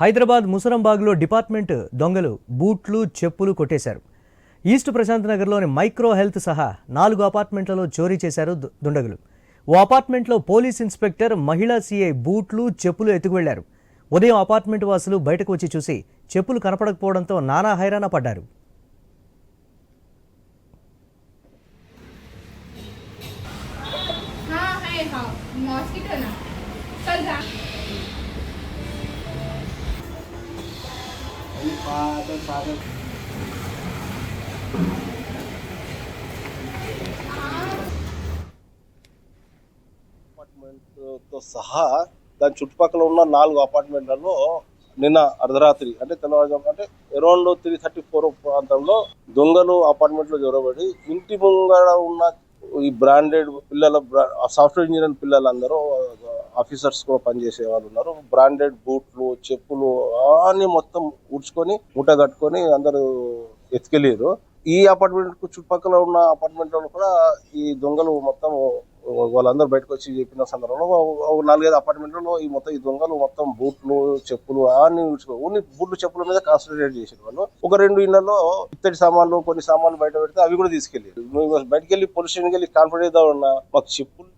Hyderabad ముసరంబాగ్లో department దొంగలు బూట్లు చెప్పులు కొట్టేశారు. ఈస్ట్ ప్రశాంత్ నగర్లోని మైక్రో హెల్త్ సహా నాలుగు అపార్ట్మెంట్లలో చోరీ చేశారు దుండగులు. ఓ అపార్ట్మెంట్లో పోలీస్ ఇన్స్పెక్టర్ మహిళా సీఐ బూట్లు చెప్పులు ఎత్తుకువెళ్ళారు. ఉదయం అపార్ట్మెంట్ వాసులు బయటకు వచ్చి చూసి చెప్పులు కనపడకపోవడంతో నానా హైరాణ పడ్డారు. हाँ అపార్ట్మెంట్తో సహా దాని చుట్టుపక్కల ఉన్న నాలుగు అపార్ట్మెంట్లలో నిన్న అర్ధరాత్రి అంటే తెల్లవారుజాము అంటే అరౌండ్ త్రీ థర్టీ ఫోర్ ప్రాంతంలో దొంగలు అపార్ట్మెంట్లో జొరబడి ఇంటి ముంగడ ఉన్న ఈ బ్రాండెడ్ పిల్లల సాఫ్ట్వేర్ ఇంజనీర్ పిల్లలందరూ ఆఫీసర్స్ కూడా పనిచేసే వాళ్ళు ఉన్నారు. బ్రాండెడ్ బూట్లు చెప్పులు అన్ని మొత్తం ఉడ్చుకొని మూట కట్టుకొని అందరూ ఎత్తుకెళ్ళారు ఈ అపార్ట్మెంట్ చుట్టుపక్కల ఉన్న అపార్ట్మెంట్లలో కూడా ఈ దొంగలు మొత్తం వాళ్ళందరూ బయటకు వచ్చి చెప్పిన సందర్భంలో ఒక నాలుగైదు అపార్ట్మెంట్లలో ఈ మొత్తం ఈ దొంగలు మొత్తం బూట్లు చెప్పులు అన్ని ఓన్లీ బూట్లు చెప్పుల మీద కాన్సన్ట్రేట్ చేసారు వాళ్ళు. ఒక రెండు ఇళ్ళలో ఇత్తడి సామాన్లు కొన్ని సామాన్లు బయట పెడితే అవి కూడా తీసుకెళ్ళారు నువ్వు బయటకెళ్ళి వెళ్ళి కాన్ఫిడెంట్ ఉన్నా మాకు చెప్పులు